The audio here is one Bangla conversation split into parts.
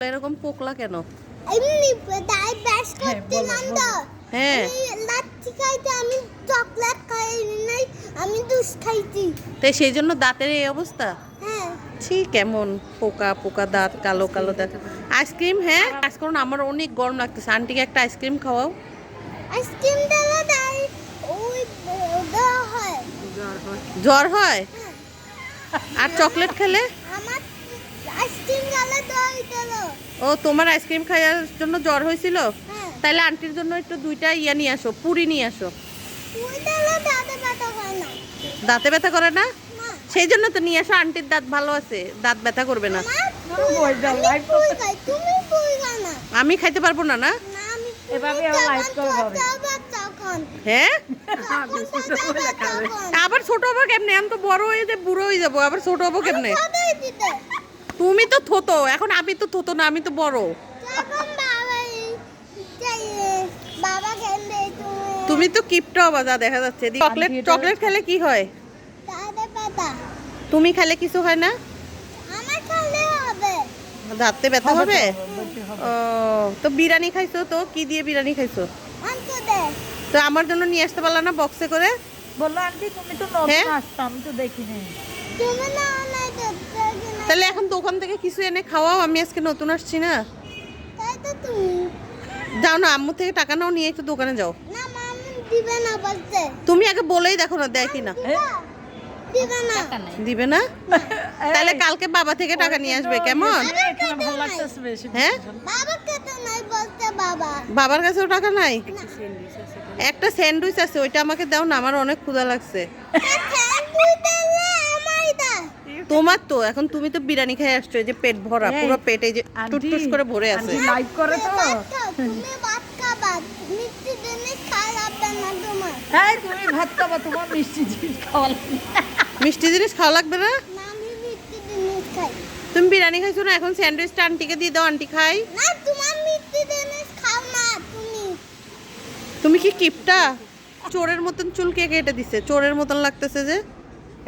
এরকম পোকলা কেন? এমনি দাই ব্যাস করছিলাম তো হ্যাঁ। আমি লাচ্ছি খাইতে আমি চকলেট খাইনি নাই আমি দুধ খাইছি। তাই সেই জন্য দাঁতের এই অবস্থা? হ্যাঁ। ছি কেমন পোকা পোকা দাঁত কালো কালো দাঁত। আইসক্রিম হ্যাঁ? আজ করুন আমার অনেক গরম লাগতেছে। আন্টিকে একটা আইসক্রিম খাওয়াও। আইসক্রিম দিলে দাই ওই দেওয়া হয়। জ্বর হয়। আর চকলেট খেলে? আমার আইসক্রিম গেলে দই দিল ও তোমার আইসক্রিম খাওয়ার জন্য জ্বর হয়েছিল? হ্যাঁ। তাহলে আন্টির জন্য একটু দুইটা ইয়া নিয়ে আসো পুরি নিয়ে আসো। ওই দিলে দাদা ব্যথা না। দাঁতে ব্যথা করে না? সেই জন্য তো নিয়ে আসো আন্টির দাঁত ভালো আছে দাঁত ব্যথা করবে না। আমি বই খাই তুমি বই খাও না। আমি খাইতে পারব না না? হ্যাঁ? আবার ছোট হব কেমনে? আমি তো বড় হয়ে যে বুড়ো হয়ে যাব আবার ছোট হব কেমনে? তুমি তো থতো এখন আমি তো থতো না আমি তো বড়। তুমি তুমি তো কিপটা হবা যা দেখা যাচ্ছে। চকলেট চকলেট খেলে কি হয়? তুমি খেলে কিছু হয় না? আমার খেললে হবে। দাঁতে ব্যথা হবে ও তো বিরিয়ানি খাইছো তো? কি দিয়ে বিরিয়ানি খাইছো? তো আমার জন্য নিয়ে আসতে পারলা না বক্সে করে? বলল আন্টি তুমি তো হ্যাঁ? নতুন আসতো আমি তো দেখিনি। তুমি না তাহলে এখন তো দোকান থেকে কিছু এনে খাওয়াও আমি আজকে নতুন আসছি না। তাই তো তুমি। যাও না আম্মু থেকে টাকা নাও নিয়ে একটু দোকানে যাও। না মামি দিবে না বলছে। তুমি আগে বলেই দেখো না দেয় কিনা। দিবে? না। দিবে না? তাহলে কালকে বাবা থেকে টাকা নিয়ে আসবে কেমন? এখানে ভালো লাগতেছে বেশি হ্যাঁ? বাবাকে তো নাই বলছে বাবা। বাবার কাছেও টাকা নাই? একটা স্যান্ডউইচ আছে ওইটা আমাকে দাও না আমার অনেক ক্ষুধা লাগছে তুই দিলে আমারই দা তোমার তো এখন তুমি তো বিরিয়ানি খেয়ে আসছো এই যে পেট ভরা পুরো পেটে যে টুটটুস করে ভরে আছে। লাইভ করে তো। তুমি ভাত খাবা মিষ্টি জিনিস খারাপ না তোমার। এই তুমি ভাত খাবা তোমার মিষ্টি জিনিস খাওয়া লাগবে। মিষ্টি জিনিস খাওয়া লাগবে না? না আমি মিষ্টি জিনিস খাই। তুমি বিরিয়ানি খাইছো না এখন স্যান্ডউইচটা আন্টিকে দিয়ে দাও আন্টি খাই। না তোমার মিষ্টি জিনিস খাও না তুমি। তুমি কি কিপটা? চোরের মতন চুল কে কেটে দিছে? চোরের মতন লাগতেছে যে।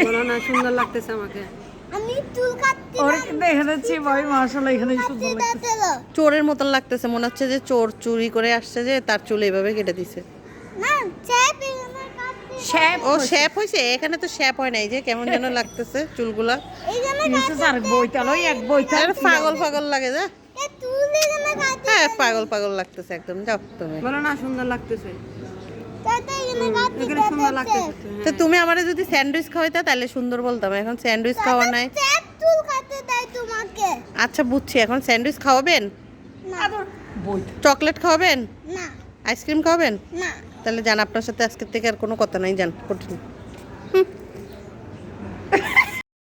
বলো না সুন্দর লাগতেছে আমাকে। আমি চুল কাটতে ওর কিন্তু এখানে চিবাই মাসালা এখানে সুন্দর লাগছে চোরের মতন লাগতেছে মনে হচ্ছে যে চোর চুরি করে আসছে যে তার চুল এইভাবে কেটে দিছে। না শ্যাপ ও শ্যাপ হয়েছে? এখানে তো শ্যাপ হয় নাই যে কেমন যেন লাগতেছে চুলগুলা। মিসেস আর বইতাল ওই এক বইতাল পাগল পাগল লাগে যা। হ্যাঁ পাগল পাগল লাগতেছে একদম যাও তুমি। বলো না সুন্দর লাগতেছে। তাতে লাগতেছে তো তুমি আমারে যদি স্যান্ডউইচ খাওয়াইতা তাহলে সুন্দর বলতাম। এখন স্যান্ডউইচ খাওয়া নাই। আচ্ছা বুঝছি। এখন স্যান্ডউইচ খাওয়াবেন? চকলেট খাওয়াবেন? আইসক্রিম খাওয়াবেন? তাহলে জান আপনার সাথে আজকের থেকে আর কোনো কথা নাই জান কঠিন